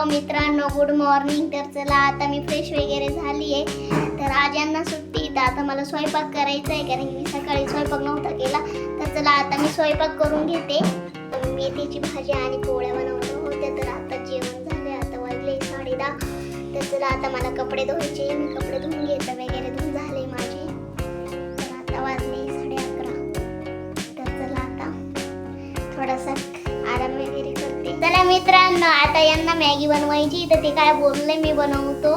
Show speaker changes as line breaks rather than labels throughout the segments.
Hello मित्रांनो good morning तर चला आता मी फ्रेश वगैरे झाली आहे तर आज यांना सुट्टी तर आता मला स्वयंपाक करायचा आहे कारण मी सकाळी स्वयंपाक नव्हता केला. तर चला आता मी स्वयंपाक करून घेते. मेथीची भाजी आणि पोळ्या बनवल्या होत्या तर आता जेवण झाले आता वाजले साडे दहा तर चला आता मला कपडे धुवायचे मी कपडे धुवून घेते. मित्रांनो आता यांना मॅगी बनवायची तर ते काय बोलले मी बनवतो.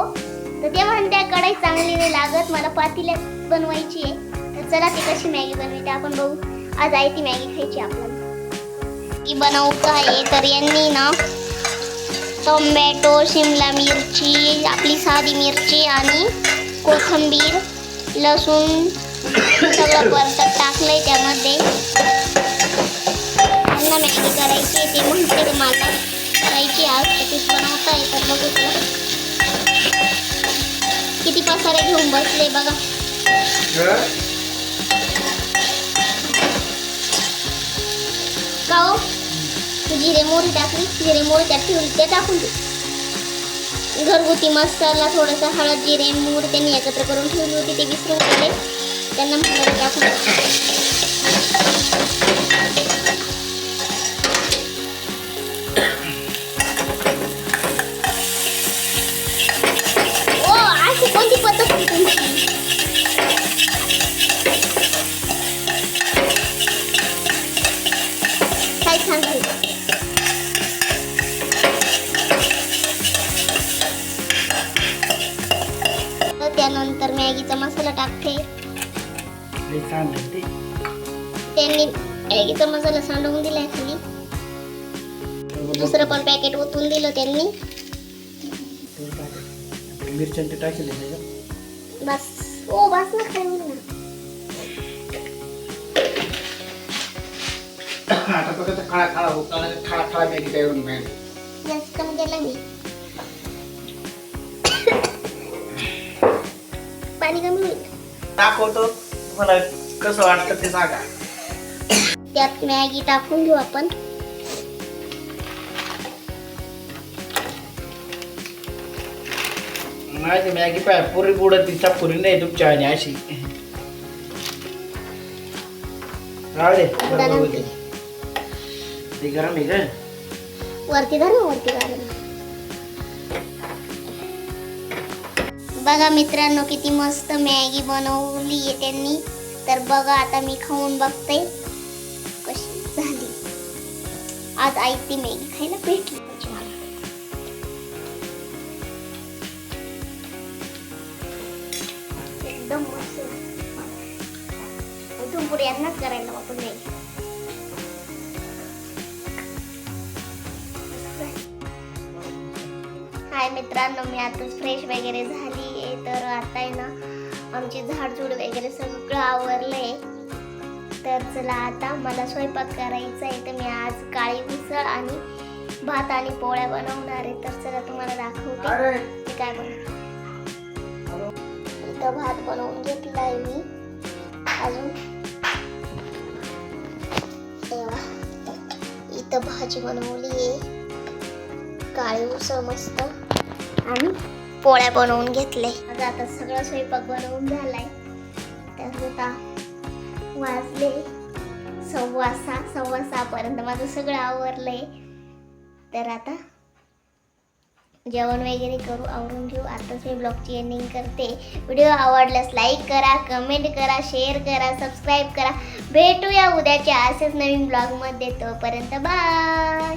तर ते म्हणते कढई चांगली नाही लागत मला पातील्यात बनवायची आहे. तर चला ती कशी मॅगी बनवते आपण बघू. आज आहे ती मॅगी खायची आपल्याला. की बनवतो आहे तर यांनी ना टोमॅटो शिमला मिरची आपली साधी मिरची आणि कोथिंबीर लसूण सगळं परतत टाकलंय त्यामध्ये. त्यांना मॅगी करायची आहे, ते म्हणते मला करायची आज तीच बनवता आहे तर बघू. किती पसारे घेऊन बसले बघा. का हो? तू जिरे मोहरी टाकली जिरे मोहरी त्यात ठेवली ते टाकून दे. घरगुती मसाला थोडासा हळद जिरे मोहरी त्यांनी एकत्र करून ठेवली होती ते विसरून गेले. त्यांना म्हटलं टाकून दे. ओ अशी कोणती पद्धत आहे तुमची काय छान झालं तर त्यानंतर मॅगीचा मसाला टाकते. त्यांनी मॅगीचा मसाला सांडवून दिलाय खाली. दुसरं पण पॅकेट ओतून दिलं त्यांनी.
मिरच्या
बस. ओ बस ना खाऊन ना.
आता बघा तर खाळा खाळा होत खाळा खाळा मॅगी काय होऊन मॅगी
जास्त कमी केलं मी. पाणी कमी होईल.
दाखवतो तुम्हाला कसं वाटतं ते सांगा.
त्यात मॅगी टाकून घेऊ आपण.
माझी मॅगी पाय पुरी बुडत तिच्या पुरी नाही तुमच्या आणि अशी. राहू दे बरोबर. ते गरम आहे का?
वरती धर ना वरती धर. बघा मित्रांनो किती मस्त मॅगी बनवली आहे त्यांनी. तर बघा आता मी खाऊन बघते कशी झाली. आज आई ती मॅगी खायला भेटली. पाहिजे मला एकदम मस्त. पुढे यांनाच करायला मित्रांनो मी आता फ्रेश वगैरे झाली आहे तर आता आहे ना आमची झाडझूड वगैरे सगळं आवरलंय. तर चला आता मला स्वयंपाक करायचा आहे. तर मी आज काळी मिसळ आणि भात आणि पोळ्या बनवणार आहे. तर चला तुम्हाला दाखवते. मी काय बनव इथं भात बनवून घेतलाय मी. अजून. इथं भाजी बनवली आहे काळी उसळ मस्त. आणि पोळ्या बनवून घेतले. आता आता सगळं स्वयंपाक बनवून झालाय. तर आता वाजले सव्वा सहा सव्वा सहापर्यंत माझं सगळं आवरलंय. तर आता जेवण वगैरे करू आवरून घेऊ. आताच मी ब्लॉगची एंडिंग करते. व्हिडिओ आवडल्यास लाईक करा कमेंट करा शेअर करा सबस्क्राईब करा. भेटूया उद्याच्या असेच नवीन ब्लॉगमध्ये. तोपर्यंत बाय